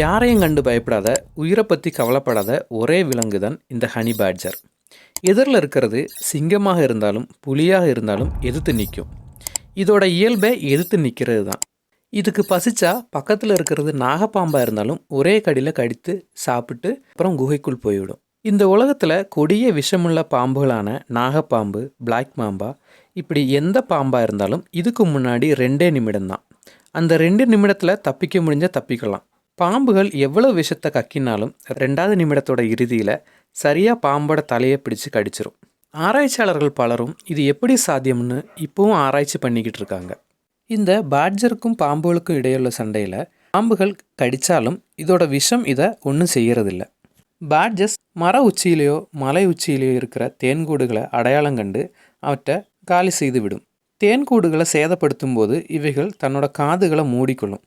யாரையும் கண்டு பயப்படாத உயிரை பற்றி கவலைப்படாத ஒரே விலங்கு தான் இந்த ஹனி பேட்ஜர். எதிரில் இருக்கிறது சிங்கமாக இருந்தாலும் புலியாக இருந்தாலும் எதிர்த்து நிற்கும். இதோட இயல்பை எதிர்த்து நிற்கிறது தான் இதுக்கு பசிச்சா பக்கத்தில் இருக்கிறது நாகப்பாம்பாக இருந்தாலும் ஒரே கடியில் கடித்து சாப்பிட்டு அப்புறம் குகைக்குள் போய்விடும். இந்த உலகத்தில் கொடிய விஷமுள்ள பாம்புகளான நாகப்பாம்பு பிளாக் பாம்பா இப்படி எந்த பாம்பாக இருந்தாலும் இதுக்கு முன்னாடி ரெண்டே நிமிடம் தான் அந்த ரெண்டு நிமிடத்தில் தப்பிக்க முடிஞ்சால் தப்பிக்கலாம். பாம்புகள் எவ்வளோ விஷத்தை கக்கினாலும் ரெண்டாவது நிமிடத்தோட இறுதியில் சரியாக பாம்போட தலையை பிடிச்சு கடிச்சிரும். ஆராய்ச்சியாளர்கள் பலரும் இது எப்படி சாத்தியம்னு இப்போவும் ஆராய்ச்சி பண்ணிக்கிட்டு இருக்காங்க. இந்த பேட்ஜருக்கும் பாம்புகளுக்கும் இடையுள்ள சண்டையில் பாம்புகள் கடித்தாலும் இதோட விஷம் இதை ஒன்றும் செய்கிறதில்ல பேட்ஜஸ் மர உச்சியிலேயோ மலை உச்சியிலேயோ இருக்கிற தேன்கூடுகளை அடையாளம் கண்டு அவற்றை காலி செய்து விடும் தேன்கூடுகளை சேதப்படுத்தும் போது இவைகள் தன்னோட காதுகளை மூடிக்கொள்ளும்.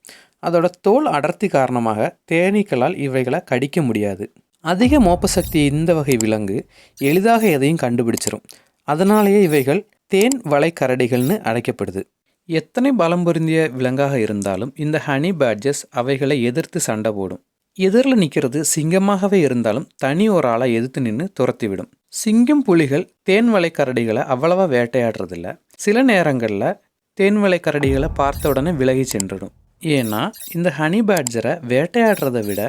அதோட தோல் அடர்த்தி காரணமாக தேனீக்களால் இவைகளை கடிக்க முடியாது. அதிக மோப்பசக்தி இந்த வகை விலங்கு எளிதாக எதையும் கண்டுபிடிச்சிரும். அதனாலேயே இவைகள் தேன் வளைக்கரடிகள்னு அழைக்கப்படுது. எத்தனை பலம் பொருந்திய விலங்காக இருந்தாலும் இந்த ஹனி பேட்ஜஸ் அவைகளை எதிர்த்து சண்டை போடும். எதிரில் நிற்கிறது சிங்கமாகவே இருந்தாலும் தனி ஒரு ஆளை எதிர்த்து நின்று துரத்திவிடும். சிங்கம் புலிகள் தேன் வளைக்கரடிகளை அவ்வளவா வேட்டையாடுறதில்ல. சில நேரங்களில் தேன் வளைக்கரடிகளை பார்த்த உடனே விலகி சென்றுடும். ஏன்னா இந்த ஹனி பேட்ஜரை வேட்டையாடுறதை விட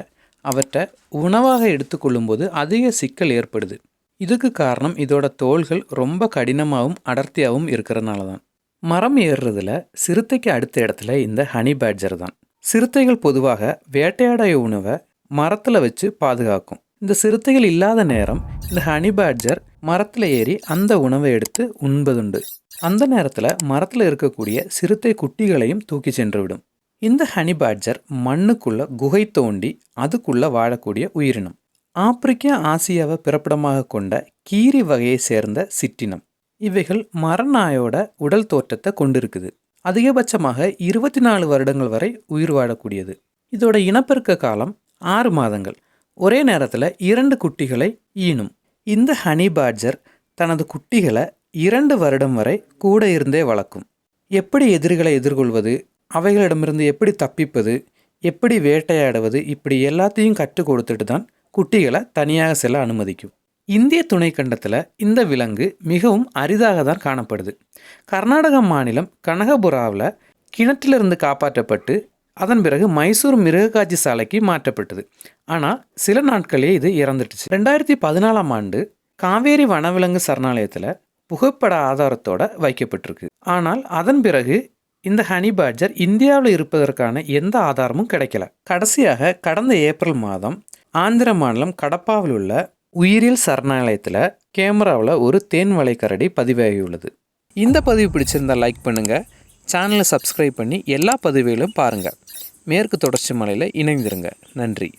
அவற்றை உணவாக எடுத்துக்கொள்ளும்போது அதிக சிக்கல் ஏற்படுது. இதுக்கு காரணம் இதோட தோள்கள் ரொம்ப கடினமாகவும் அடர்த்தியாகவும் இருக்கிறனால தான் மரம் ஏறுறதுல சிறுத்தைக்கு அடுத்த இடத்துல இந்த ஹனி பேட்ஜர் தான். சிறுத்தைகள் பொதுவாக வேட்டையாடைய உணவை மரத்தில் வச்சு பாதுகாக்கும். இந்த சிறுத்தைகள் இல்லாத நேரம் இந்த ஹனி பேட்ஜர் மரத்தில் ஏறி அந்த உணவை எடுத்து உண்பதுண்டு. அந்த நேரத்தில் மரத்தில் இருக்கக்கூடிய சிறுத்தை குட்டிகளையும் தூக்கி சென்று விடும். இந்த ஹனி பேட்ஜர் மண்ணுக்குள்ள குகை தோண்டி அதுக்குள்ளே வாழக்கூடிய உயிரினம். ஆப்பிரிக்கா ஆசியாவை பிறப்பிடமாக கொண்ட கீரி வகையை சேர்ந்த சிற்றினம். இவைகள் மரநாயோட உடல் தோற்றத்தை கொண்டிருக்குது. அதிகபட்சமாக இருபத்தி நாலு வருடங்கள் வரை உயிர் வாழக்கூடியது. இதோட இனப்பெருக்க காலம் ஆறு மாதங்கள். ஒரே நேரத்தில் இரண்டு குட்டிகளை ஈனும். இந்த ஹனி பாட்ஜர் தனது குட்டிகளை இரண்டு வருடம் வரை கூட இருந்தே வளர்க்கும். எப்படி எதிரிகளை எதிர்கொள்வது அவைகளிடமிருந்து எப்படி தப்பிப்பது எப்படி வேட்டையாடுவது இப்படி எல்லாத்தையும் கற்றுக் கொடுத்துட்டு தான் குட்டிகளை தனியாக செல்ல அனுமதிக்கும். இந்திய துணைக்கண்டத்தில் இந்த விலங்கு மிகவும் அரிதாக தான் காணப்படுது. கர்நாடக மாநிலம் கனகபுராவில் கிணற்றிலிருந்து காப்பாற்றப்பட்டு அதன் பிறகு மைசூர் மிருகக்காட்சி சாலைக்கு மாற்றப்பட்டது. ஆனால் சில நாட்களே இது இறந்துட்டுச்சு ரெண்டாயிரத்தி பதினாலாம் ஆண்டு காவேரி வனவிலங்கு சரணாலயத்தில் புகைப்பட ஆதாரத்தோட வைக்கப்பட்டிருக்கு. ஆனால் அதன் பிறகு இந்த ஹனி பாட்ஜர் இந்தியாவில் இருப்பதற்கான எந்த ஆதாரமும் கிடைக்கல. கடைசியாக கடந்த ஏப்ரல் மாதம் ஆந்திர மாநிலம் கடப்பாவில் உள்ள உயிரியல் சரணாலயத்தில் கேமராவில் ஒரு தேன் வளைக்கரடி பதிவாகியுள்ளது. இந்த பதிவு பிடிச்சிருந்தால் லைக் பண்ணுங்கள் சேனலை சப்ஸ்கிரைப் பண்ணி எல்லா பதிவுகளும் பாருங்கள் மேற்கு தொடர்ச்சி மலையில் இணைந்திருங்க. நன்றி.